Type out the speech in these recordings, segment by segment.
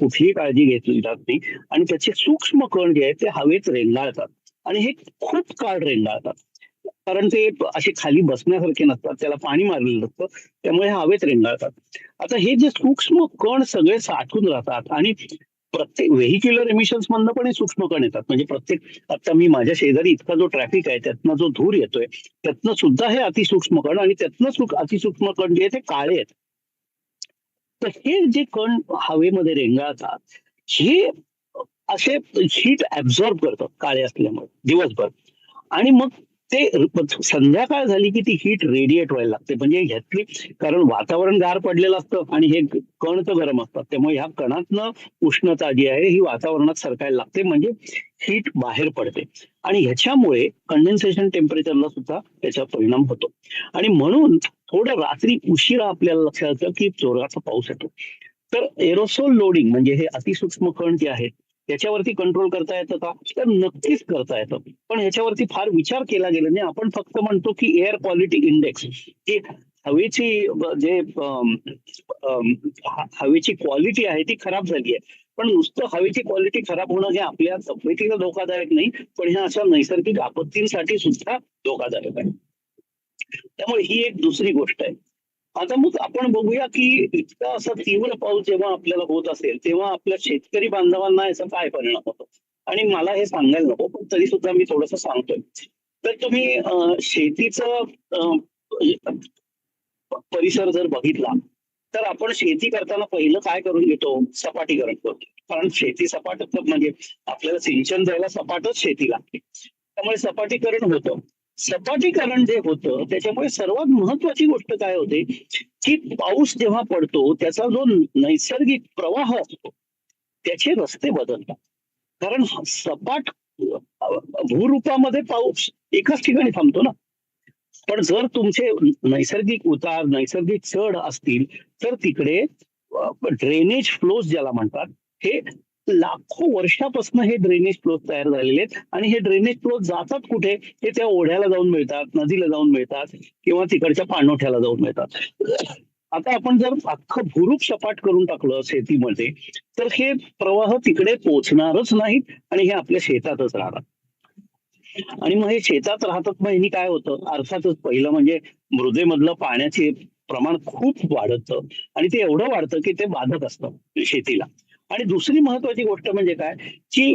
कुठलीही काळजी घेतली जात नाही. आणि त्याचे सूक्ष्म कण जे आहेत ते हवेत रेंगाळतात. आणि हे खूप काळ रेंगाळतात. कारण ते असे खाली बसण्यासारखे नसतात. त्याला पाणी मारलेलं नसतं त्यामुळे हवेत रेंगाळतात. आता हे जे सूक्ष्म कण सगळे साठून राहतात आणि प्रत्येक व्हेहिक्युलर एमिशन्स मधनं पण हे सूक्ष्म कण येतात. म्हणजे प्रत्येक आता मी माझ्या शेजारी इतका जो ट्रॅफिक आहे त्यातनं जो धूर येतोय त्यातनं सुद्धा हे अतिसूक्ष्म कण आणि त्यातनं अतिसूक्ष्म कण जे आहे ते काळे आहेत. तर हे जे कण हवेमध्ये रेंगाळतात हे असे हीट ऍब्झॉर्ब करतात काळे असल्यामुळे दिवसभर. आणि मग ते संध्याकाळ झाली की ती हीट रेडिएट व्हायला लागते. म्हणजे ह्यातली कारण वातावरण गार पडलेलं असतं आणि हे कण तर गरम असतात. त्यामुळे ह्या कणातनं उष्णता जी आहे ही वातावरणात सरकायला लागते. म्हणजे हीट बाहेर पडते. आणि ह्याच्यामुळे कंडेन्सेशन टेम्परेचरला सुद्धा त्याचा परिणाम होतो. आणि म्हणून थोडं रात्री उशिरा आपल्याला लक्षात येतं की जोराचा पाऊस येतो. तर एरोसोल लोडिंग म्हणजे हे अतिसूक्ष्म कण जे आहेत त्याच्यावरती कंट्रोल करता येतं का? तर नक्कीच करता येतं. पण ह्याच्यावरती फार विचार केला गेला नाही. आपण फक्त म्हणतो की एअर क्वालिटी इंडेक्स की हवेची जे हवेची क्वालिटी आहे ती खराब झाली आहे. पण नुसतं हवेची क्वालिटी खराब होणं हे आपल्या तब्येतीला धोकादायक नाही पण ह्या अशा नैसर्गिक आपत्तींसाठी सुद्धा धोकादायक आहे. त्यामुळे ही एक दुसरी गोष्ट आहे. आता मग आपण बघूया की इतका असा तीव्र पाऊस जेव्हा आपल्याला होत असेल तेव्हा आपल्या शेतकरी बांधवांना याचा काय परिणाम होतो? आणि मला हे सांगायला नको पण तरी सुद्धा मी थोडस सांगतोय. तर तुम्ही शेतीचं परिसर जर बघितला तर आपण शेती करताना पहिलं काय करून घेतो? सपाटीकरण करतो कारण शेती सपाट म्हणजे आपल्याला सिंचन द्यायला सपाटच शेती लागते. त्यामुळे सपाटीकरण होतं. सपाटीकरण जे होतं त्याच्यामुळे सर्वात महत्वाची गोष्ट काय होते की पाऊस जेव्हा पडतो त्याचा जो नैसर्गिक प्रवाह असतो त्याचे रस्ते बदलतात. कारण सपाट भूरूपामध्ये पाऊस एकाच ठिकाणी थांबतो ना. पण जर तुमचे नैसर्गिक उतार नैसर्गिक चढ असतील तर तिकडे ड्रेनेज फ्लोज ज्याला म्हणतात हे लाखो वर्षापासून हे ड्रेनेज फ्लोज तयार झालेले आहेत. आणि हे ड्रेनेज फ्लोज जातात कुठे? हे त्या ओढ्याला जाऊन मिळतात नदीला जाऊन मिळतात किंवा तिकडच्या पाणवठ्याला जाऊन मिळतात. आता आपण जर अख्खं भुरूप सपाट करून टाकलं शेतीमध्ये तर हे प्रवाह तिकडे पोचणारच नाहीत आणि हे आपल्या शेतातच राहतात. आणि मग हे शेतात राहतात मग ह्यांनी काय होतं? अर्थातच पहिलं म्हणजे मृदेमधलं पाण्याचे प्रमाण खूप वाढतं. आणि ते एवढं वाढतं की ते बाधक असतं शेतीला. आणि दुसरी महत्वाची गोष्ट म्हणजे काय? की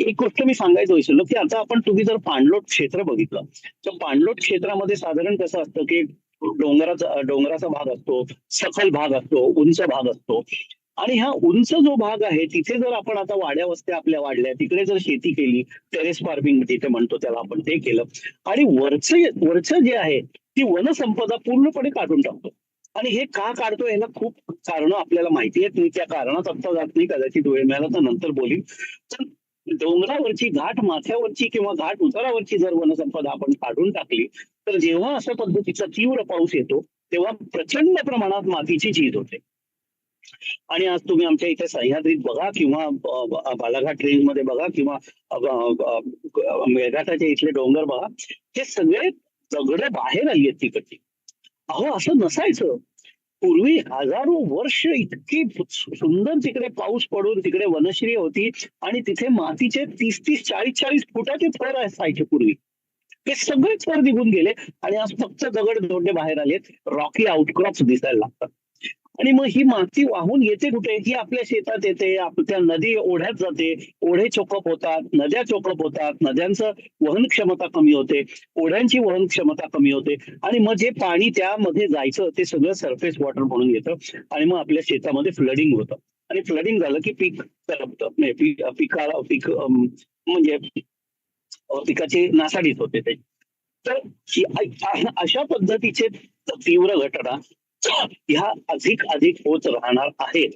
एक गोष्ट मी सांगायचं विसरलो की आता आपण तुम्ही जर पाणलोट क्षेत्र बघितलं तर पाणलोट क्षेत्रामध्ये साधारण कसं असतं की डोंगराचा डोंगराचा भाग असतो सखल भाग असतो उंच भाग असतो. आणि हा उंच जो भाग आहे तिथे जर आपण आता वाड्या वस्त्या आपल्या वाढल्या तिकडे जर शेती केली टेरेस फार्मिंग तिथे म्हणतो त्याला आपण ते केलं. आणि वरचं वरचं जे आहे ती वनसंपदा पूर्णपणे काढून टाकतो. आणि हे का काढतो याला खूप कारण आपल्याला माहिती आहेत. मी त्या कारणात आत्ता जात नाही. कदाचित वेळ मिळाला तर नंतर बोलीन. तर डोंगरावरची घाट माथ्यावरची किंवा घाट उतारावरची जर वनसंपदा आपण काढून टाकली तर जेव्हा अशा पद्धतीचा तीव्र पाऊस येतो तेव्हा प्रचंड प्रमाणात मातीची झीज होते. आणि आज तुम्ही आमच्या इथे सह्याद्रीत बघा किंवा बालाघाट रेंजमध्ये बघा किंवा मेळघाटाच्या इथले डोंगर बघा. हे सगळे दगड बाहेर आली आहेत तिकडची. अहो असं नसायचं. पूर्वी हजारो वर्ष इतकी सुंदर तिकडे पाऊस पडून तिकडे वनश्री होती आणि तिथे मातीचे तीस तीस चाळीस चाळीस फुटाचे थर असायचे पूर्वी. ते सगळे थर निघून गेले आणि आज फक्त दगड दोडे बाहेर आलेत. रॉकी आउटक्रॉप्स दिसायला लागतात. आणि मग ही माती वाहून येते कुठे? ही आपल्या शेतात येते आपल्या नदी ओढ्यात जाते. ओढे चोकप होतात नद्या चोकप होतात नद्यांचं वहन क्षमता कमी होते ओढ्यांची वहन क्षमता कमी होते. आणि मग जे पाणी त्यामध्ये जायचं ते सगळं सरफेस वॉटर म्हणून येतं. आणि मग आपल्या शेतामध्ये फ्लडिंग होतं. आणि फ्लडिंग झालं की पीक म्हणजे पिकाला पीक म्हणजे पिकाची नासाडीत होते ते. तर अशा पद्धतीचे तीव्र घटना ह्या अधिक अधिक होत राहणार आहेत.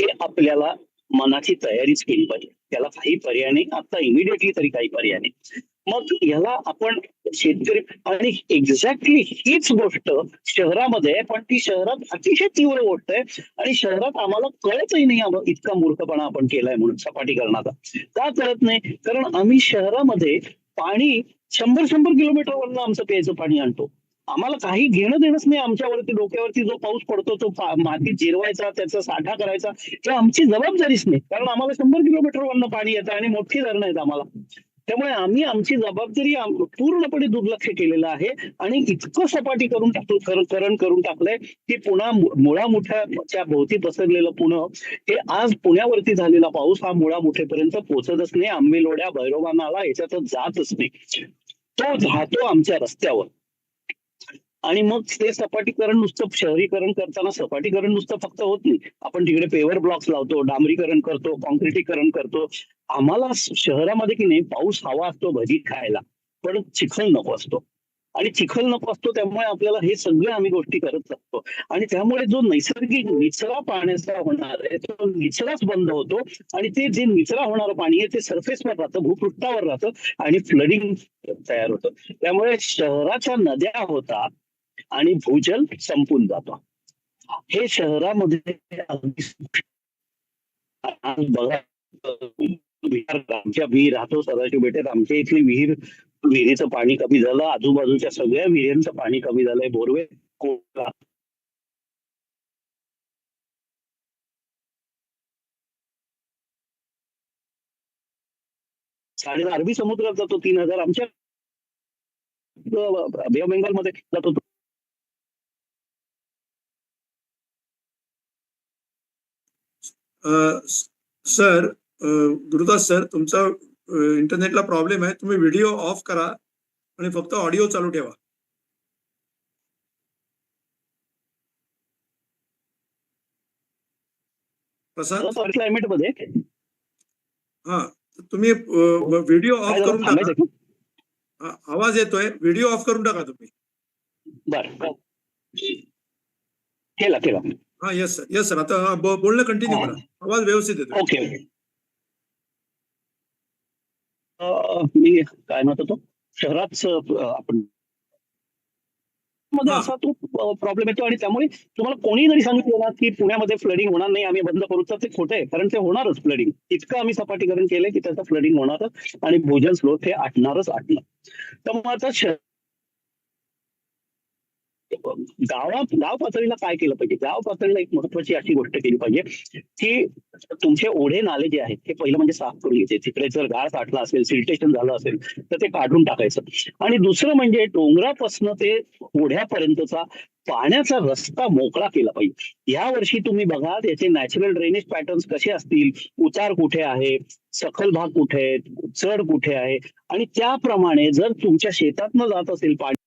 हे आपल्याला मनाची तयारीच केली पाहिजे. त्याला काही पर्याय नाही. आता इमिडिएटली तरी काही पर्याय नाही. मग याला आपण शेतकरी आणि एक्झॅक्टली हीच गोष्ट शहरामध्ये पण ती शहरात अतिशय तीव्र गोष्ट आहे. आणि शहरात आम्हाला कळतही नाही इतका मूर्खपणा आपण केलाय म्हणून सपाटीकरणाचा. का कळत नाही? कारण आम्ही शहरामध्ये पाणी शंभर शंभर किलोमीटरवरनं आमचं प्यायचं पाणी आणतो. आम्हाला काही घेणं देणंच नाही आमच्यावरती डोक्यावरती जो पाऊस पडतो तो माती जिरवायचा त्याचा साठा करायचा हे आमची जबाबदारीच नाही. कारण आम्हाला शंभर किलोमीटर वरनं पाणी येतं आणि मोठी धरणं आहेत आम्हाला. त्यामुळे आम्ही आमची जबाबदारी पूर्णपणे दुर्लक्ष केलेलं आहे आणि इतकं सपाटी करून टाकतो करण करून टाकलंय की पुन्हा मुळा मोठ्याच्या भोवती पसरलेलं पुणं हे आज पुण्यावरती झालेला पाऊस हा मुळा मोठेपर्यंत पोहोचतच नाही. आंबेलोड्या भैरवानाला याच्यातच जातच नाही. तो राहतो आमच्या रस्त्यावर. आणि मग ते सपाटीकरण नुसतं शहरीकरण करताना सपाटीकरण नुसतं फक्त होत नाही. आपण तिकडे पेवर ब्लॉक्स लावतो डांबरीकरण करतो कॉन्क्रिटीकरण करतो. आम्हाला शहरामध्ये की नाही पाऊस हवा असतो भजी खायला. पण चिखल नको असतो. आणि चिखल नको असतो त्यामुळे आपल्याला हे सगळे आम्ही गोष्टी करत असतो. आणि त्यामुळे जो नैसर्गिक निचरा पाण्याचा होणार आहे तो निचराच बंद होतो. आणि ते जे निचरा होणारं पाणी आहे ते सरफेसवर राहतं भूपृष्ठावर राहतं आणि फ्लडिंग तयार होतं. त्यामुळे शहराच्या नद्या होतात आणि भूजल संपून जातो हे शहरामध्ये आमच्या विहीर राहतो सदाशिव बेटेत आमच्या इथली विहीर विहिरीचं पाणी कमी झालं आजूबाजूच्या सगळ्या विहिरींचं पाणी कमी झालंय बोरवे कोकणा साडे अरबी समुद्रात जातो तीन हजार आमच्या बे ऑफ बेंगॉलमध्ये जातो सर गुरुदास सर तुमचा इंटरनेटला प्रॉब्लेम आहे तुम्ही व्हिडिओ ऑफ करा आणि फक्त ऑडिओ चालू ठेवा. प्रसाद? क्लायमेटमध्ये. हा तुम्ही व्हिडिओ ऑफ? करून टाका. आवाज येतोय. व्हिडिओ ऑफ करून टाका तुम्ही. बरं. केला केला. हा येस सर येस सर आता हा, बोलणं कंटिन्यू हा. करा आवाज व्यवस्थित येतोय. ओके मी काय म्हणत होतो? शहरात आपण मध्ये हा. असा तो प्रॉब्लेम येतो आणि त्यामुळे तुम्हाला कोणी जरी सांगितलं ना की पुण्यामध्ये फ्लडिंग होणार नाही आम्ही बंद करू. तर ते खोटं आहे. कारण ते होणारच फ्लडिंग इतकं आम्ही सपाटीकरण केलंय की त्याचं फ्लडिंग होणारच. आणि भूजल स्रोत हे आटणारच आटणार त्यामुळे आता गावा गाव पातळीला काय केलं पाहिजे? गाव पातळीला एक महत्वाची अशी गोष्ट केली पाहिजे की तुमचे ओढे नाले जे आहेत ते पहिलं म्हणजे साफ करून घ्यायचे. तिकडे जर गाळ साठला असेल सिल्टेशन झालं असेल तर ते काढून टाकायचं. आणि दुसरं म्हणजे डोंगरापासनं ते ओढ्यापर्यंतचा पाण्याचा रस्ता मोकळा केला पाहिजे. या वर्षी तुम्ही बघा त्याचे नॅचरल ड्रेनेज पॅटर्न्स कसे असतील? उतार कुठे आहे? सखल भाग कुठे आहे चढ कुठे आहे? आणि त्याप्रमाणे जर तुमच्या शेतातनं जात असेल पाणी